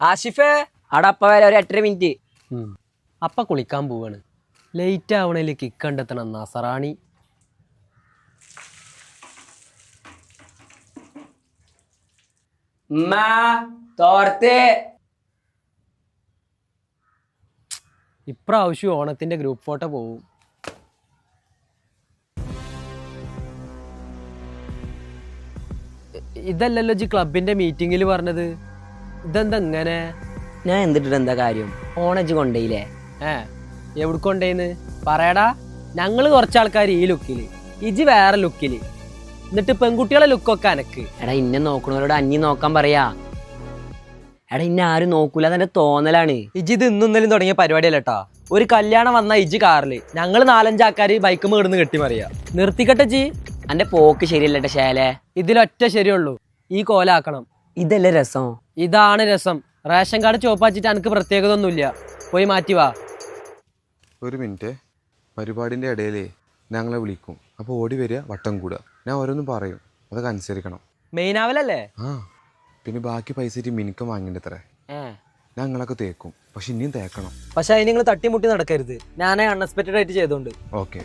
ആഷിഫേ അവിടെ അപ്പ വരെ ഒരു എട്ടര മിനിറ്റ്. അപ്പ കുളിക്കാൻ പോവാണ്. ലേറ്റ് ആവണേൽ കിക്ക് കണ്ടെത്തണം നസറാണി. തോർത്ത്. ഇപ്രാവശ്യം ഓണത്തിന്റെ ഗ്രൂപ്പ് ഫോട്ടോ പോവും. ഇതല്ലല്ലോ ജി ക്ലബിന്റെ മീറ്റിംഗിൽ പറഞ്ഞത്? ഇതെന്താ ഇങ്ങനെ ഞാൻ എന്തിട്ടിട്ട് എന്താ കാര്യം? ഓണജ് കൊണ്ടേയില്ലേ? ഏ എവിടെ കൊണ്ടേന്ന് പറയടാ ഞങ്ങൾ കുറച്ച് ആൾക്കാർ ഈ ലുക്കിൽ. ഇജ് വേറെ ലുക്കിൽ. എന്നിട്ട് പെൺകുട്ടികളെ ലുക്കൊക്കെ അനക്ക്. എടാ ഇന്നെ നോക്കണവരോട് അഞ്ഞി നോക്കാൻ പറയാ. എടാ ഇന്നെ ആരും നോക്കൂല അതെന്റെ തോന്നലാണ്. ഇജ് ഇത് ഇന്നും ഇന്നലെയും തുടങ്ങിയ പരിപാടിയല്ല കേട്ടാ ഒരു കല്യാണം വന്ന ഇജ് കാറിൽ. ഞങ്ങൾ നാലഞ്ചാൾക്കാർ ബൈക്ക് മേടുന്ന് കെട്ടിമറിയാ നിർത്തിക്കട്ടെ ജി എന്റെ പോക്ക് ശരിയല്ലട്ടെ ശേലെ. ഇതിലൊറ്റ ശരിയുള്ളൂ. ഈ കോലാക്കണം. ഇതല്ലേ രസം? ഇതാണ് രസം. റേഷൻ കാർഡ് ചോപ്പാച്ചിട്ട് എനിക്ക് പ്രത്യേകത ഒന്നുമില്ല പോയി മാറ്റി വാ. ഒരു മിനിറ്റ്. പരിപാടിന്റെ ഇടയിലേ ഞങ്ങളെ വിളിക്കും. അപ്പോൾ ഓടി വരിക വട്ടം കൂടുക. ഞാൻ ഓരോന്നും പറയും. അതൊക്കെ അനുസരിക്കണം. മെയിനാവലല്ലേ? ആ. പിന്നെ ബാക്കി പൈസ മിനിക്കം ഏ. ഞങ്ങളൊക്കെ തേക്കും. പക്ഷെ ഇനിയും തേക്കണം. പക്ഷെ അതിന് നിങ്ങൾ തട്ടിമുട്ടി നടക്കരുത്. ഞാനേ അൺഎക്സ്പെക്റ്റഡ് ആയിട്ട് ചെയ്തോണ്ട്. ഓക്കെ.